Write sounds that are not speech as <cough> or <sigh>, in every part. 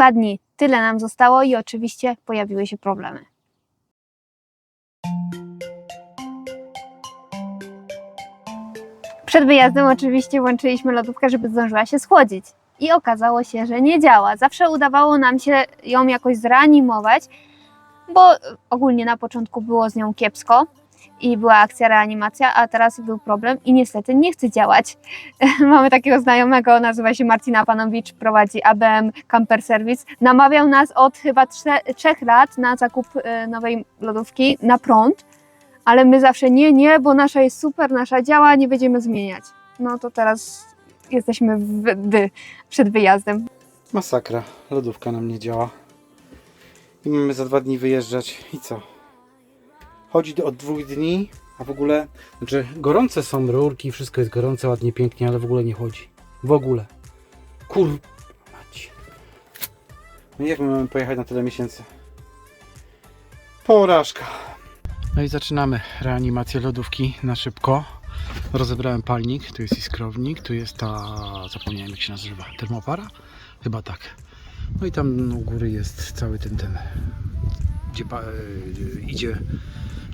Dwa dni. Tyle nam zostało i oczywiście pojawiły się problemy. Przed wyjazdem oczywiście włączyliśmy lodówkę, żeby zdążyła się schłodzić. I okazało się, że nie działa. Zawsze udawało nam się ją jakoś zreanimować, bo ogólnie na początku było z nią kiepsko i była akcja reanimacja, a teraz był problem i niestety nie chce działać. <laughs> Mamy takiego znajomego, nazywa się Marcina Panowicz, prowadzi ABM Camper Service. Namawiał nas od chyba trze- trzech lat na zakup e, nowej lodówki na prąd, ale my zawsze nie, nie, bo nasza jest super, nasza działa, nie będziemy zmieniać. No to teraz jesteśmy w dy przed wyjazdem. Masakra. Lodówka nam nie działa. I mamy za dwa dni wyjeżdżać. I co? Chodzi od dwóch dni, a w ogóle... Znaczy, gorące są rurki, wszystko jest gorące, ładnie, pięknie, ale w ogóle nie chodzi. W ogóle. Kur... No jak my mamy pojechać na tyle miesięcy? Porażka. No i zaczynamy reanimację lodówki na szybko. Rozebrałem palnik, tu jest iskrownik, tu jest ta, zapomniałem jak się nazywa, termopara? Chyba tak. No i tam u góry jest cały ten, ten, gdzie pa, e, idzie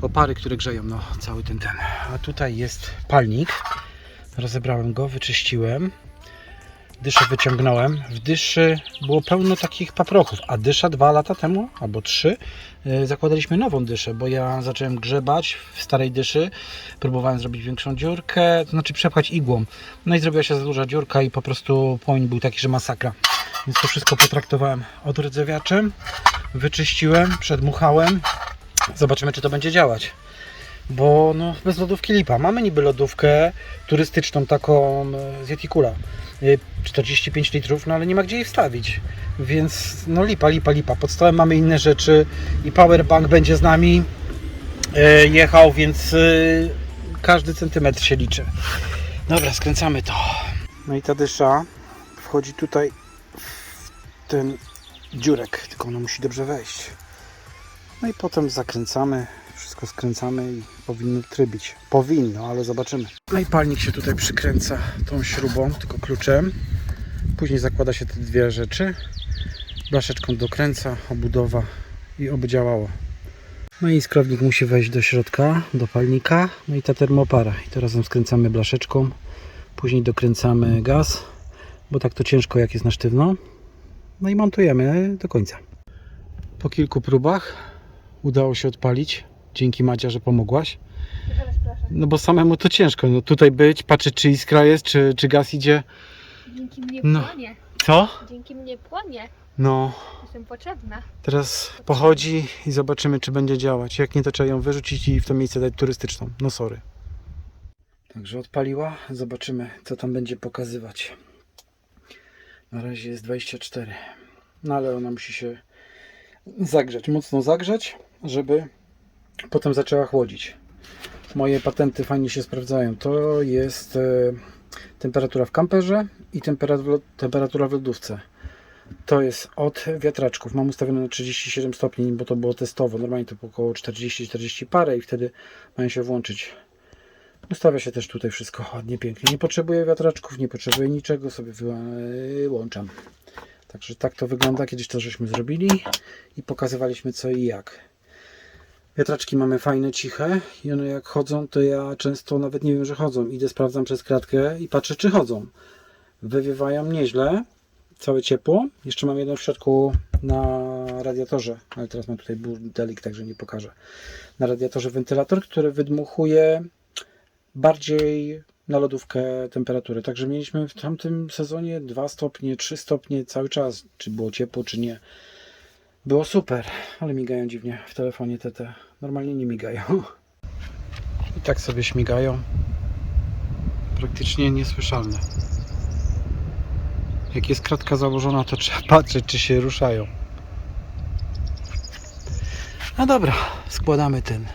opary, które grzeją, no cały ten, ten. A tutaj jest palnik, rozebrałem go, wyczyściłem, dyszę wyciągnąłem. W dyszy było pełno takich paprochów, a dysza dwa lata temu, albo trzy, e, zakładaliśmy nową dyszę, bo ja zacząłem grzebać w starej dyszy, próbowałem zrobić większą dziurkę, to znaczy przepchać igłą. No i zrobiła się za duża dziurka i po prostu płomień był taki, że masakra. Więc to wszystko potraktowałem odrdzewiaczem, wyczyściłem, przedmuchałem. Zobaczymy, czy to będzie działać. Bo no, bez lodówki lipa. Mamy niby lodówkę turystyczną, taką e, z Yetikula. E, 45 litrów, no ale nie ma gdzie jej wstawić. Więc no lipa, lipa, lipa. Pod stołem mamy inne rzeczy i powerbank będzie z nami e, jechał, więc e, każdy centymetr się liczy. Dobra, skręcamy to. No i ta dysza wchodzi tutaj w ten dziurek, tylko ona musi dobrze wejść. No i potem zakręcamy, wszystko skręcamy i powinno trybić. Powinno, ale zobaczymy. No i palnik się tutaj przykręca tą śrubą, tylko kluczem. Później zakłada się te dwie rzeczy. Blaszeczką dokręca, obudowa i oby działało. No i skrownik musi wejść do środka, do palnika. No i ta termopara. I to razem skręcamy blaszeczką. Później dokręcamy gaz, bo tak to ciężko jak jest na sztywno. No i montujemy do końca. Po kilku próbach udało się odpalić. Dzięki Madzia, że pomogłaś. No bo samemu to ciężko. No tutaj być, patrzeć czy iskra jest, czy, czy gaz idzie. Dzięki mnie No. płonie. Co? Dzięki mnie płonie. No, Jestem potrzebna. teraz pochodzi i zobaczymy, czy będzie działać. Jak nie, to trzeba ją wyrzucić i w to miejsce dać turystyczną. No sorry. Także odpaliła. Zobaczymy, co tam będzie pokazywać. Na razie jest 24. No ale ona musi się zagrzać, mocno zagrzać, żeby potem zaczęła chłodzić. Moje patenty fajnie się sprawdzają. To jest e, temperatura w kamperze i temperatura, temperatura w lodówce. To jest od wiatraczków. Mam ustawione na 37 stopni, bo to było testowo. Normalnie to było około 40-40 parę i wtedy mają się włączyć. Ustawia się też tutaj wszystko ładnie, pięknie. Nie potrzebuję wiatraczków, nie potrzebuję niczego, sobie wyłączam. Także tak to wygląda. Kiedyś to żeśmy zrobili i pokazywaliśmy co i jak. Wiatraczki mamy fajne, ciche i one jak chodzą, to ja często nawet nie wiem, że chodzą. Idę, sprawdzam przez kratkę i patrzę, czy chodzą. Wywiewają nieźle, całe ciepło. Jeszcze mam jedną w środku na radiatorze, ale teraz mam tutaj burdelik, także nie pokażę. Na radiatorze wentylator, który wydmuchuje bardziej na lodówkę temperaturę. Także mieliśmy w tamtym sezonie 2 stopnie, 3 stopnie cały czas. Czy było ciepło, czy nie. Było super, ale migają dziwnie w telefonie TT. Normalnie nie migają. I tak sobie śmigają. Praktycznie niesłyszalne. Jak jest kratka założona, to trzeba <laughs> patrzeć, czy się ruszają. No dobra, składamy ten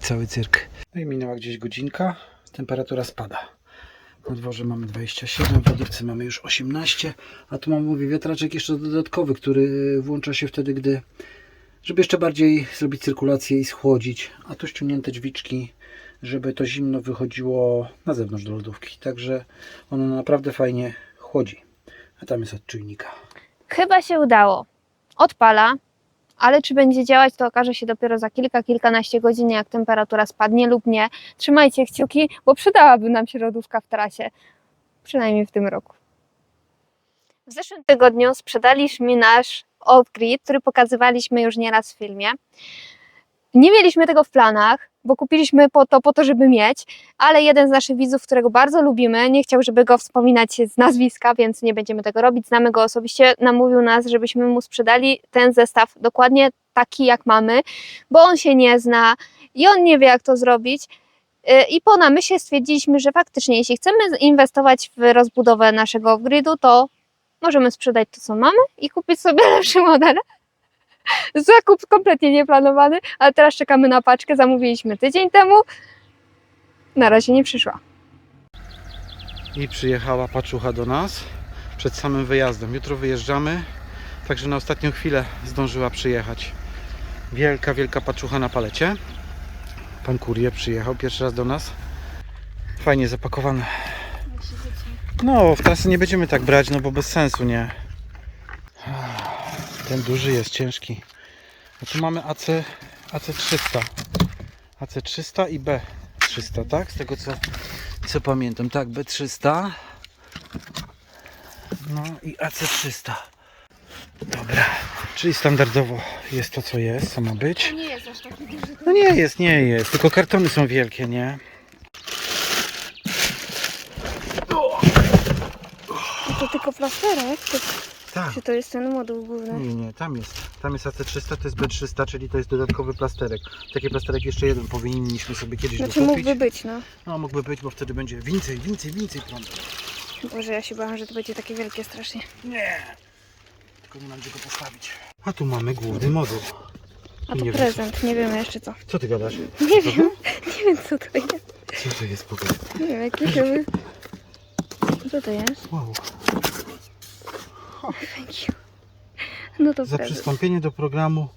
cały cyrk. No i minęła gdzieś godzinka, temperatura spada. Na dworze mamy 27, w lodówce mamy już 18, a tu mamy mówię, wiatraczek jeszcze dodatkowy, który włącza się wtedy, gdy żeby jeszcze bardziej zrobić cyrkulację i schłodzić, a tu ściągnięte drzwiczki, żeby to zimno wychodziło na zewnątrz do lodówki. Także ono naprawdę fajnie chłodzi. A tam jest od czujnika. Chyba się udało. Odpala, ale czy będzie działać, to okaże się dopiero za kilka, kilkanaście godzin, jak temperatura spadnie lub nie. Trzymajcie kciuki, bo przydałaby nam się lodówka w trasie. Przynajmniej w tym roku. W zeszłym tygodniu sprzedaliśmy nasz off-grid, który pokazywaliśmy już nieraz w filmie. Nie mieliśmy tego w planach, bo kupiliśmy po to, po to, żeby mieć, ale jeden z naszych widzów, którego bardzo lubimy, nie chciał, żeby go wspominać z nazwiska, więc nie będziemy tego robić. Znamy go osobiście, namówił nas, żebyśmy mu sprzedali ten zestaw dokładnie taki, jak mamy, bo on się nie zna i on nie wie, jak to zrobić. Yy, I po namyśle stwierdziliśmy, że faktycznie, jeśli chcemy inwestować w rozbudowę naszego gridu, to możemy sprzedać to, co mamy i kupić sobie <laughs> lepszy model. <laughs> Zakup kompletnie nieplanowany, ale teraz czekamy na paczkę. Zamówiliśmy tydzień temu. Na razie nie przyszła. I przyjechała paczucha do nas przed samym wyjazdem. Jutro wyjeżdżamy, także na ostatnią chwilę zdążyła przyjechać. Wielka, wielka paczucha na palecie. Pan kurier przyjechał pierwszy raz do nas. Fajnie zapakowane. No, w trasy nie będziemy tak brać, no bo bez sensu, nie? Ten duży jest ciężki. No tu mamy AC, AC300. AC300 i B300, tak? Z tego co, co pamiętam. Tak, B300. No i AC300. Dobra, czyli standardowo jest to co jest, co ma być. Nie jest aż taki duży. No nie jest, nie jest, tylko kartony są wielkie, nie? To tylko plasterek? To, Tak. czy to jest ten moduł główny? Nie, nie, tam jest. Tam jest AC300, to jest B300, czyli to jest dodatkowy plasterek. Taki plasterek jeszcze jeden powinniśmy sobie kiedyś Znaczy dokupić. mógłby być, no. No mógłby być, bo wtedy będzie więcej, więcej, więcej prądu. Boże, ja się bałam, że to będzie takie wielkie strasznie. Nie! Tylko nie mam gdzie go postawić. A tu mamy główny moduł. A Nie to wiem. prezent, nie wiemy jeszcze co. Co ty gadasz? Nie wiem, <laughs> nie wiem co to jest. Co to jest powiedz? Nie wiem, jakie żeby... Co to jest? Wow. Thank you. No to Za przystąpienie do programu,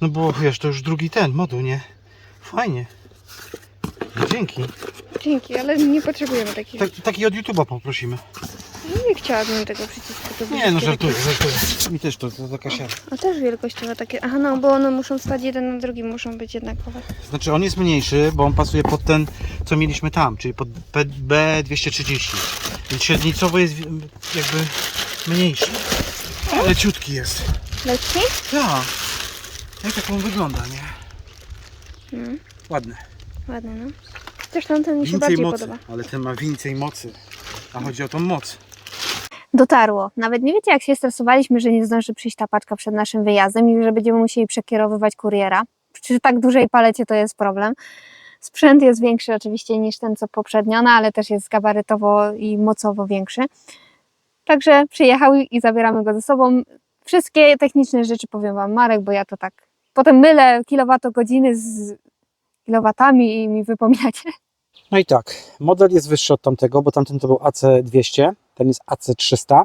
no bo wiesz, to już drugi ten moduł, nie? Fajnie. No, dzięki. Dzięki, ale nie potrzebujemy takich. Tak, taki od YouTube'a poprosimy. Nie chciałabym tego przycisku. To Nie, no żartuję, żartuję. Mi też to, to taka siara. A też wielkościowo takie. Aha, no bo one muszą stać jeden na drugim, muszą być jednakowe. Znaczy on jest mniejszy, bo on pasuje pod ten, co mieliśmy tam, czyli pod B- B230. Więc średnicowo jest wi- jakby mniejszy. Ale ciutki jest. Lekki? Ja. Jak tak on wygląda, nie? Mm, Ładny. ładny, no. Zresztą ten mi się Więcej bardziej mocy. podoba. Ale ten ma więcej mocy. A chodzi o tą moc. Dotarło. Nawet nie wiecie, jak się stresowaliśmy, że nie zdąży przyjść ta paczka przed naszym wyjazdem i że będziemy musieli przekierowywać kuriera. Przy tak dużej palecie to jest problem. Sprzęt jest większy oczywiście niż ten, co poprzednio, no, ale też jest gabarytowo i mocowo większy. Także przyjechał i zabieramy go ze sobą. Wszystkie techniczne rzeczy powiem Wam Marek, bo ja to tak potem mylę kilowatogodziny z kilowatami i mi wypominacie. No i tak, model jest wyższy od tamtego, bo tamten to był AC200, ten jest AC300,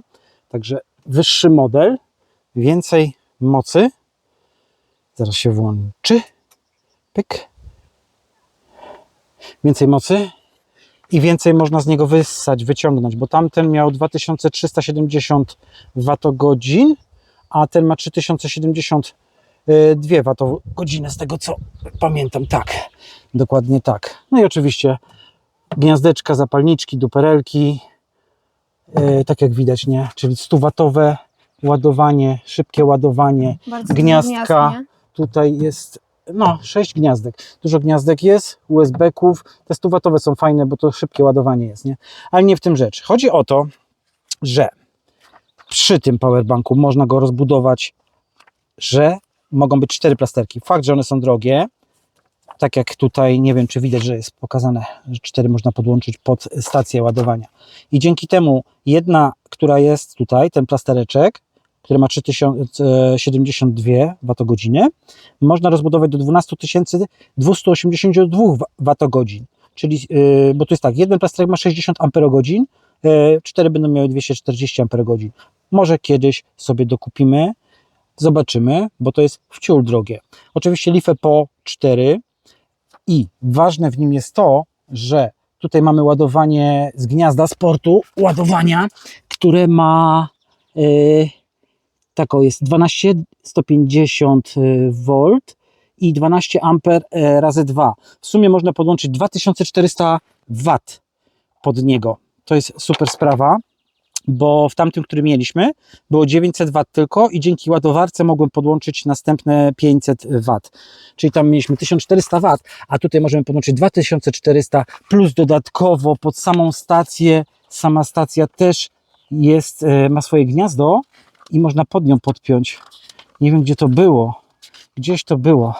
także wyższy model, więcej mocy. Zaraz się włączy. Pyk. Więcej mocy i więcej można z niego wyssać, wyciągnąć, bo tamten miał 2370 Wh, a ten ma 3072 Wh z tego co pamiętam. Tak, dokładnie tak. No i oczywiście gniazdeczka, zapalniczki, duperelki, e, tak jak widać, nie? Czyli 100-watowe ładowanie, szybkie ładowanie. Bardzo Gniazdka. gniazd? Tutaj jest, no, 6 gniazdek. Dużo gniazdek jest, USB-ków. Te 100-watowe są fajne, bo to szybkie ładowanie jest, nie? Ale nie w tym rzecz. Chodzi o to, że przy tym powerbanku można go rozbudować, że mogą być cztery plasterki. Fakt, że one są drogie, tak jak tutaj, nie wiem czy widać, że jest pokazane, że cztery można podłączyć pod stację ładowania. I dzięki temu jedna, która jest tutaj, ten plastereczek, który ma 3072 Wh, można rozbudować do 12 282 Wh. Czyli, yy, bo to jest tak, jeden plasterek ma 60 Ah, yy, cztery będą miały 240 Ah. Może kiedyś sobie dokupimy, zobaczymy, bo to jest wciul drogie. Oczywiście LiFe po 4 i ważne w nim jest to, że tutaj mamy ładowanie z gniazda sportu, ładowania, które ma yy, Tak o, jest 12 150 V i 12 A e, razy 2. W sumie można podłączyć 2400 W pod niego. To jest super sprawa, bo w tamtym, który mieliśmy, było 900 W tylko i dzięki ładowarce mogłem podłączyć następne 500 W. Czyli tam mieliśmy 1400 W, a tutaj możemy podłączyć 2400 plus dodatkowo pod samą stację. Sama stacja też jest, e, ma swoje gniazdo i można pod nią podpiąć. Nie wiem, gdzie to było. Gdzieś to było.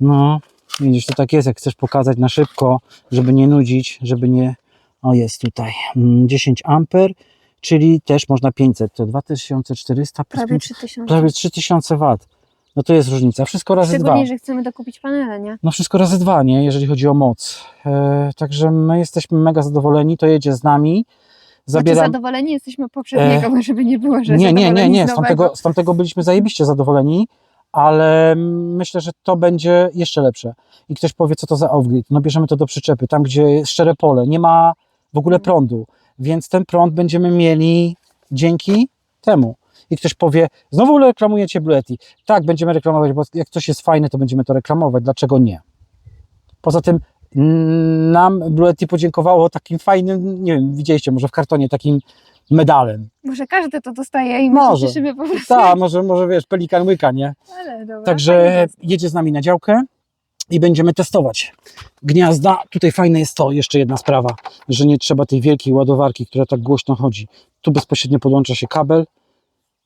No, widzisz, to tak jest, jak chcesz pokazać na szybko, żeby nie nudzić, żeby nie... O, jest tutaj. Mm, 10 amper, czyli też można 500. To 2400 plus Prawie 500, 3000. prawie 3000 W. No to jest różnica. Wszystko razy dwa. Szczególnie, że chcemy dokupić panele, nie? No wszystko razy dwa, nie? Jeżeli chodzi o moc. E, także my jesteśmy mega zadowoleni. To jedzie z nami. Znaczy Zabieram... zadowoleni jesteśmy poprzedniego, bo żeby nie było, że Nie, nie, nie, nie. z tamtego, z tamtego byliśmy zajebiście zadowoleni, ale myślę, że to będzie jeszcze lepsze. I ktoś powie, co to za off-grid. No bierzemy to do przyczepy, tam gdzie jest szczere pole, nie ma w ogóle prądu, więc ten prąd będziemy mieli dzięki temu. I ktoś powie, znowu reklamujecie Blue Yeti. Tak, będziemy reklamować, bo jak coś jest fajne, to będziemy to reklamować. Dlaczego nie? Poza tym nam Blue Yeti podziękowało takim fajnym, nie wiem, widzieliście może w kartonie, takim medalem. Może każdy to dostaje i my Może. się cieszymy po prostu. Tak, może, może wiesz, pelikan łyka, nie? Ale dobra, Także jedzie z nami na działkę i będziemy testować gniazda. Tutaj fajne jest to, jeszcze jedna sprawa, że nie trzeba tej wielkiej ładowarki, która tak głośno chodzi. Tu bezpośrednio podłącza się kabel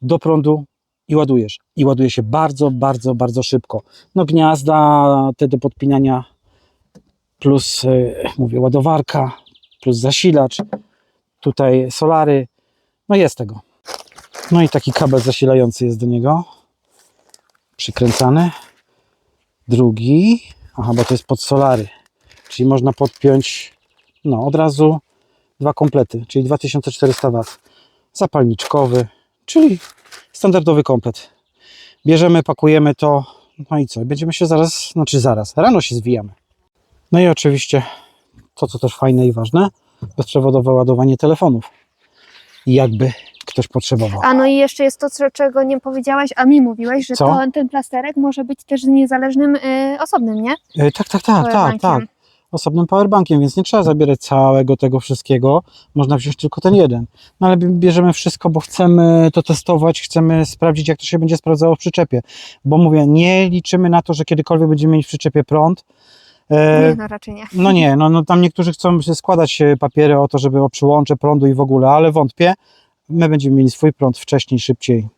do prądu i ładujesz. I ładuje się bardzo, bardzo, bardzo szybko. No gniazda, te do podpinania plus, yy, mówię, ładowarka, plus zasilacz, tutaj solary, no jest tego. No i taki kabel zasilający jest do niego przykręcany. Drugi, aha, bo to jest pod solary, czyli można podpiąć no, od razu dwa komplety, czyli 2400 W. Zapalniczkowy, czyli standardowy komplet. Bierzemy, pakujemy to, no i co? Będziemy się zaraz, znaczy zaraz, rano się zwijamy. No i oczywiście to, co też fajne i ważne, bezprzewodowe ładowanie telefonów. Jakby ktoś potrzebował. A no i jeszcze jest to, czego nie powiedziałaś, a mi mówiłaś, że Co? to, ten plasterek może być też niezależnym y, osobnym, nie? E, tak, tak, tak, tak, Powerbankiem. tak. Osobnym powerbankiem, więc nie trzeba zabierać całego tego wszystkiego. Można wziąć tylko ten jeden. No ale bierzemy wszystko, bo chcemy to testować, chcemy sprawdzić, jak to się będzie sprawdzało w przyczepie. Bo mówię, nie liczymy na to, że kiedykolwiek będziemy mieć w przyczepie prąd. E, Nie, no raczej nie. no nie, no, no tam niektórzy chcą się składać e, papiery o to, żeby o przyłącze prądu i w ogóle, ale wątpię. My będziemy mieli swój prąd wcześniej, szybciej.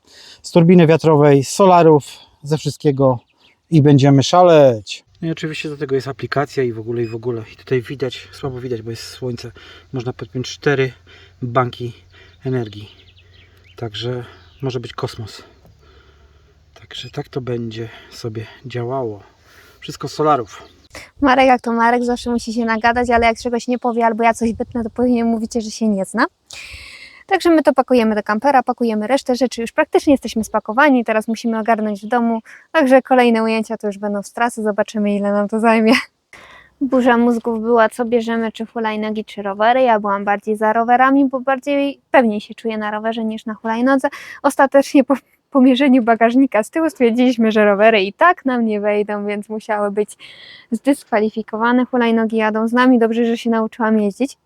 Z turbiny wiatrowej, z solarów, ze wszystkiego i będziemy szaleć. No i oczywiście do tego jest aplikacja i w ogóle, i w ogóle. I tutaj widać, słabo widać, bo jest słońce. Można podpiąć cztery banki energii. Także może być kosmos. Także tak to będzie sobie działało. Wszystko z solarów. Marek jak to Marek, zawsze musi się nagadać, ale jak czegoś nie powie albo ja coś wytnę, to później mówicie, że się nie zna. Także my to pakujemy do kampera, pakujemy resztę rzeczy, już praktycznie jesteśmy spakowani, teraz musimy ogarnąć w domu, także kolejne ujęcia to już będą z trasy, zobaczymy ile nam to zajmie. Burza mózgów była, co bierzemy, czy hulajnogi, czy rowery. Ja byłam bardziej za rowerami, bo bardziej pewniej się czuję na rowerze niż na hulajnodze. Ostatecznie po pomierzeniu bagażnika z tyłu stwierdziliśmy, że rowery i tak nam nie wejdą, więc musiały być zdyskwalifikowane. Hulajnogi jadą z nami, dobrze, że się nauczyłam jeździć.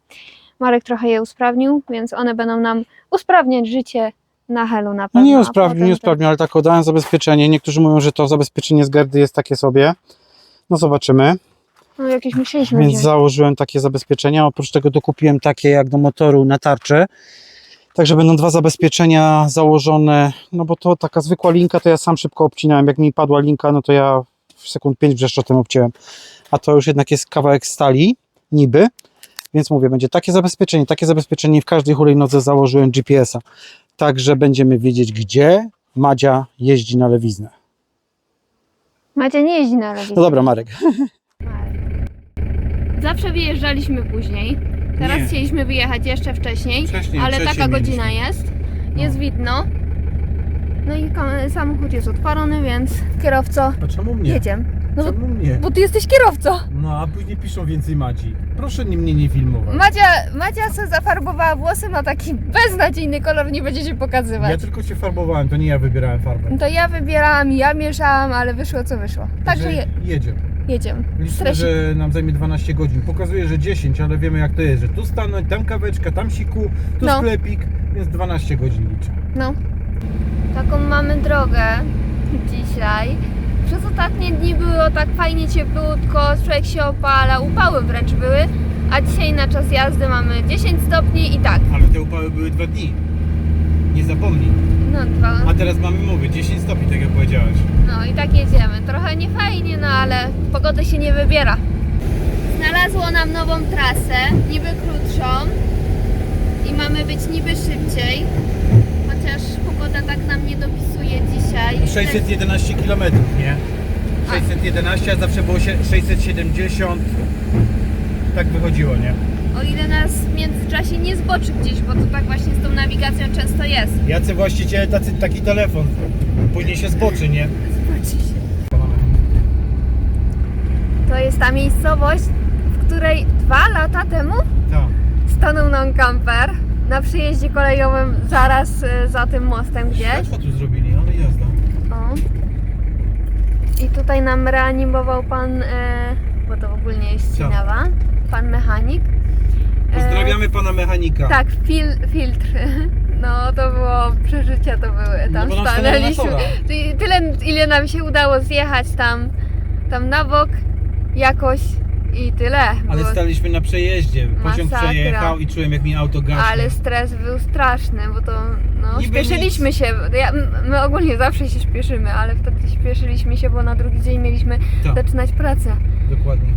Marek trochę je usprawnił, więc one będą nam usprawniać życie na helu na No pewno. nie usprawnił, nie usprawnił, ale tak oddałem zabezpieczenie. Niektórzy mówią, że to zabezpieczenie z gardy jest takie sobie. No zobaczymy. No jakieś musieliśmy Więc wziąć. założyłem takie zabezpieczenia. Oprócz tego dokupiłem takie jak do motoru na tarczę. Także będą dwa zabezpieczenia założone. No bo to taka zwykła linka, to ja sam szybko obcinałem. Jak mi padła linka, no to ja w sekund 5 wrzeszczotem obciąłem. A to już jednak jest kawałek stali, niby. Więc mówię, będzie takie zabezpieczenie, takie zabezpieczenie w każdej hulajnodze założyłem GPS-a. Także będziemy wiedzieć, gdzie Madzia jeździ na lewiznę. Macie nie jeździ na lewicy. No dobra, Marek. <laughs> Zawsze wyjeżdżaliśmy później. Teraz Nie. chcieliśmy wyjechać jeszcze wcześniej, Wcześniej, ale taka godzina jest. Jest widno. No i ko- samochód jest odpalony, więc kierowco A czemu mnie? jedziemy. No bo- Czemu nie? Bo ty jesteś kierowcą. No a później piszą więcej Madzi. Proszę nie, mnie nie filmować. Madzia, Madzia sobie zafarbowała włosy na taki beznadziejny kolor, nie będziecie pokazywać. Ja tylko się farbowałem, to nie ja wybierałem farbę. No to ja wybierałam, ja mieszałam, ale wyszło co wyszło. Także Że je, jedziemy. Jedziemy. Stresik. że nam zajmie 12 godzin. Pokazuje, że 10, ale wiemy jak to jest, że tu stanąć, tam kaweczka, tam siku, tu No. sklepik, więc 12 godzin liczę. No. Taką mamy drogę dzisiaj. Przez ostatnie dni było tak fajnie cieplutko, człowiek się opala, upały wręcz były, a dzisiaj na czas jazdy mamy 10 stopni i tak, Ale te upały były dwa dni. Nie zapomnij. no dwa, A teraz mamy mówię, 10 stopni, tak jak powiedziałaś. no i tak jedziemy. Trochę nie fajnie, no ale pogoda się nie wybiera. Znalazło nam nową trasę, niby krótszą i mamy być niby szybciej, chociaż pogoda tak nam nie dopisuje dzisiaj. 611 km, nie? 611, a zawsze było się 670. Tak wychodziło, nie? O ile nas w międzyczasie nie zboczy gdzieś, bo to tak właśnie z tą nawigacją często jest. Jacy właściciele tacy, taki telefon. Później się zboczy, nie? Zboczy się. To jest ta miejscowość, w której dwa lata temu Tak. stanął nam kamper na przyjeździe kolejowym zaraz e, za tym mostem gdzieś. Światła tu zrobili, ale jazda. O. I tutaj nam reanimował pan, e, bo to ogólnie jest? Cinawa, pan mechanik. E, Pozdrawiamy pana mechanika. Tak, fil, filtr. <laughs> No to było przeżycia, to były. Tam No bo na stanęliśmy. Ty- Tyle, ile nam się udało zjechać tam, tam na bok jakoś i tyle. Ale Było- staliśmy na przejeździe. Pociąg Masakra. przejechał i czułem jak mi auto gaśnie. ale stres był straszny, bo to no, Niby śpieszyliśmy się. Ja, m- my ogólnie zawsze się śpieszymy, ale wtedy śpieszyliśmy się, bo na drugi dzień mieliśmy Tak. zaczynać pracę. Dokładnie.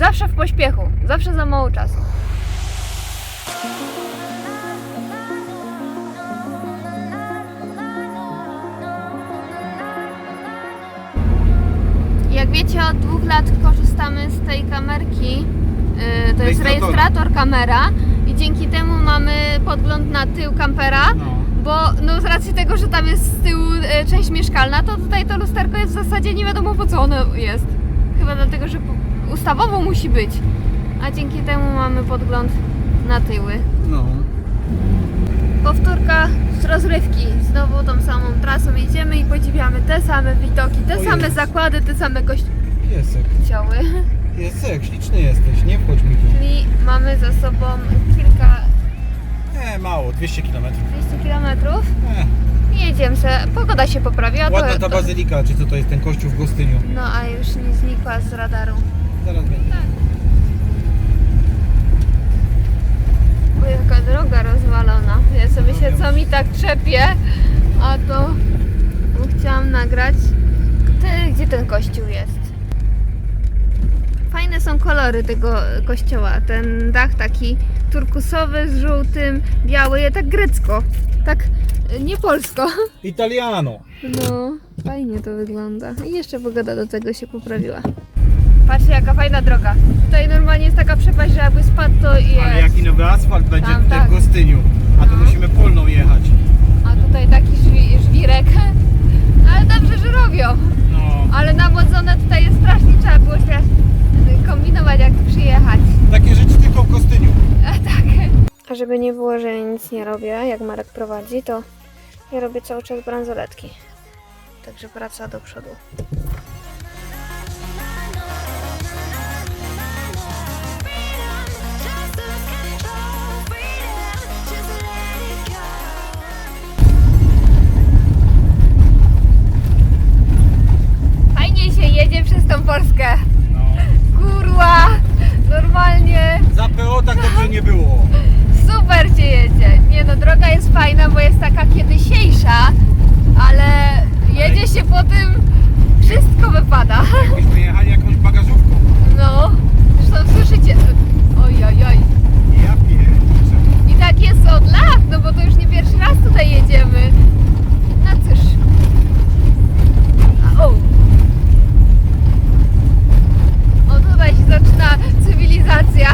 Zawsze w pośpiechu, zawsze za mało czasu. Jak wiecie, od dwóch lat korzystamy z tej kamerki. Yy, to jest rejestrator kamera i dzięki temu mamy podgląd na tył kampera. No. Bo no z racji tego, że tam jest z tyłu e, część mieszkalna, to tutaj to lusterko jest w zasadzie nie wiadomo po co ono jest. Chyba dlatego, że ustawowo musi być. A dzięki temu mamy podgląd na tyły. No. Powtórka z rozrywki. Znowu tą samą trasą jedziemy i podziwiamy te same widoki, te O same Jezu. zakłady, te same kościoły. Piesek, śliczny jesteś, nie wchodź mi tu. Czyli mamy za sobą kilka, Nie, mało, 200 km. 200 kilometrów. Nie. Jedziemy se. Pogoda się poprawiła. Ładna to, ta to, bazylika, czy co to jest ten kościół w Gostyniu. No a już nie znikła z radaru. Zaraz będzie. O, jaka droga rozwalona. Ja sobie się co mi tak trzepie, a to chciałam nagrać. Ty, gdzie ten kościół jest? Fajne są kolory tego kościoła. Ten dach taki turkusowy z żółtym, biały, tak grecko. Tak nie polsko. Italiano. No, fajnie to wygląda. I jeszcze pogoda do tego się poprawiła. Patrzcie, jaka fajna droga. Tutaj normalnie jest taka przepaść, że jakby spadł to i jest. Ale jaki nowy asfalt będzie Tam, tutaj tak. w Gostyniu. A tu No. musimy polną jechać. A tutaj taki żwi, żwirek. <laughs> Ale dobrze, że robią. No. Ale nawodzone tutaj jest strasznie, trzeba było się kombinować jak tu przyjechać. Takie rzeczy tylko w Gostyniu. A <laughs> tak. A żeby nie było, że ja nic nie robię, jak Marek prowadzi, to ja robię cały czas bransoletki. Także praca do przodu. Fajnie się jedzie przez tą Polskę. No. Kurwa! Normalnie Za PO tak dobrze nie było. super się jedzie. Nie no, jest fajna, bo jest taka kiedysiejsza, ale jedzie się po tym, wszystko wypada. Jakbyśmy jechali jakąś bagażówką. No, zresztą słyszycie. Oj, oj, oj. Ja. I tak jest od lat, no bo to już nie pierwszy raz tutaj jedziemy. No cóż. A, O. O, tutaj się zaczyna cywilizacja.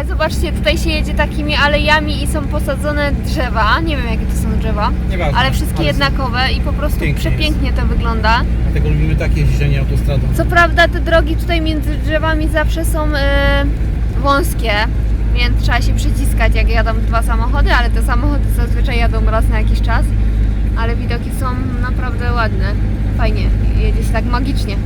Ale zobaczcie, tutaj się jedzie takimi alejami i są posadzone drzewa. Nie wiem jakie to są drzewa, Nieważne, ale wszystkie jednakowe i po prostu Pięknie przepięknie to wygląda. Dlatego lubimy takie jeżdżenie autostradą. Co prawda te drogi tutaj między drzewami zawsze są e, wąskie, więc trzeba się przyciskać jak jadą dwa samochody, ale te samochody zazwyczaj jadą raz na jakiś czas. Ale widoki są naprawdę ładne. Fajnie, jedzie się tak magicznie.